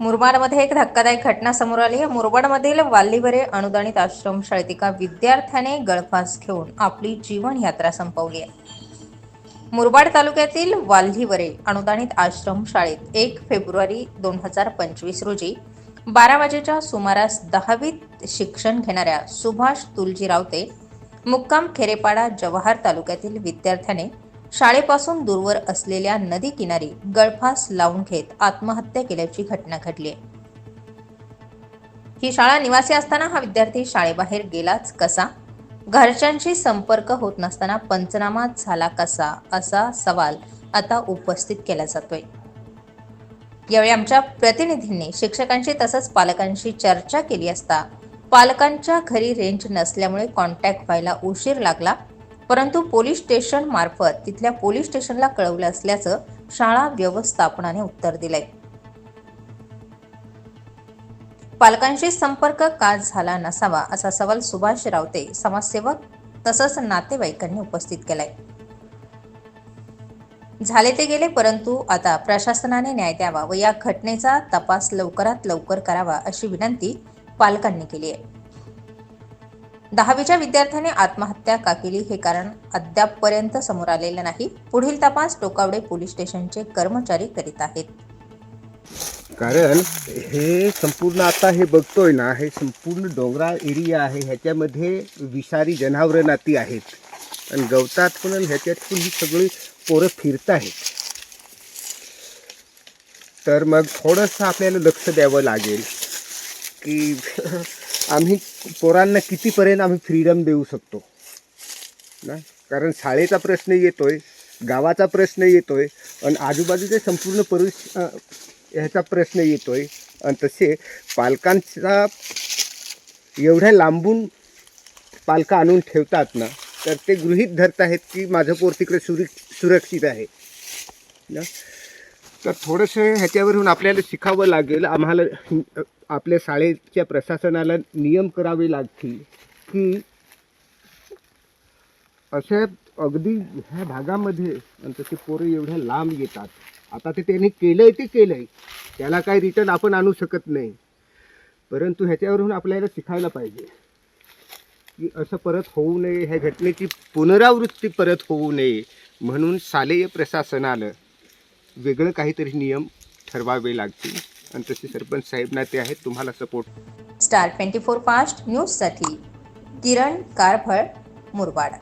मुरबाडमध्ये एक धक्कादायक घटना समोर आली. आहे मुरबाडमधील वाल्लीवरे अनुदानित आश्रमशाळेत एका विद्यार्थ्याने गळफास घेऊन आपली जीवन यात्रा संपवली आहे. मुरबाड तालुक्यातील वाल्हीवरे अनुदानित आश्रम शाळेत एक फेब्रुवारी दोन हजार पंचवीस रोजी बारा वाजेच्या सुमारास दहावीत शिक्षण घेणाऱ्या सुभाष तुलजी रावते मुक्काम खेरेपाडा जवाहर तालुक्यातील विद्यार्थ्याने शाळेपासून दूरवर असलेल्या नदी किनारी गळफास लावून घेत आत्महत्या केल्याची घटना घडली. आहे ही शाळा निवासी असताना हा विद्यार्थी शाळेबाहेर गेलाच कसा? घरच्यांशी संपर्क होत नसताना पंचनामा झाला कसा? असा सवाल आता उपस्थित केला जातोय. यावेळी आमच्या प्रतिनिधींनी शिक्षकांशी तसंच पालकांशी चर्चा केली असता पालकांच्या घरी रेंज नसल्यामुळे कॉन्टॅक्ट व्हायला उशीर लागला. परंतु पोलीस स्टेशन मार्फत तिथल्या पोलीस स्टेशनला कळवलं असल्याचं शाळा व्यवस्थापनाने उत्तर दिलंय. पालकांशी संपर्क का झाला नसावा असा सवाल सुभाष रावते समाजसेवक तसंच नातेवाईकांनी उपस्थित केलाय. झाले ते गेले परंतु आता प्रशासनाने न्याय द्यावा व या घटनेचा तपास लवकरात लवकर करावा अशी विनंती पालकांनी केली आहे. दहावीच्या विद्यार्थ्याने आत्महत्या का केली हे कारण अद्यापपर्यंत समोर आलेलं नाही. पुढील तपास टोकावडे पोलीस स्टेशनचे कर्मचारी करीत आहेत. कारण हे संपूर्ण आता हे बघतोय ना हे संपूर्ण डोंगराळ एरिया आहे ह्याच्यामध्ये विषारी जनावरं नाती आहेत. आणि गवतात पण ह्याच्यातून ही सगळी पोरं फिरत आहेत. तर मग थोडंसं आपल्याला लक्ष द्यावं लागेल की आम्ही पोरांना कितीपर्यंत आम्ही फ्रीडम देऊ शकतो? ना? कारण शाळेचा प्रश्न येतो आहे गावाचा प्रश्न येतो आहे आणि आजूबाजूचे संपूर्ण परिस ह्याचा प्रश्न येतो आहे आणि तसे पालकांचा एवढ्या लांबून पालकं आणून ठेवतात ना तर ते गृहीत धरत आहेत की माझं पोर तिकडे सुरू सुरक्षित आहे. ना? तर थोडंसं ह्याच्यावरून आपल्याला शिकावं लागेल. आम्हाला आपल्या शाळेच्या प्रशासनाला नियम करावे लागतील की अशा अगदी ह्या भागामध्ये तसे पोरं एवढ्या लांब येतात. आता ते त्यांनी केलं आहे ते केलं आहे त्याला काही रिटर्न आपण आणू शकत नाही. परंतु ह्याच्यावरून आपल्याला शिकायला पाहिजे. की असं परत होऊ नये ह्या घटनेची पुनरावृत्ती परत होऊ नये म्हणून शालेय प्रशासनानं वेगळं काहीतरी नियम ठरवावे लागतील. आणि तसे सरपंच साहेबना ते आहेत तुम्हाला support Star twenty four fast न्यूजसाठी किरण कारफळ मुरबाड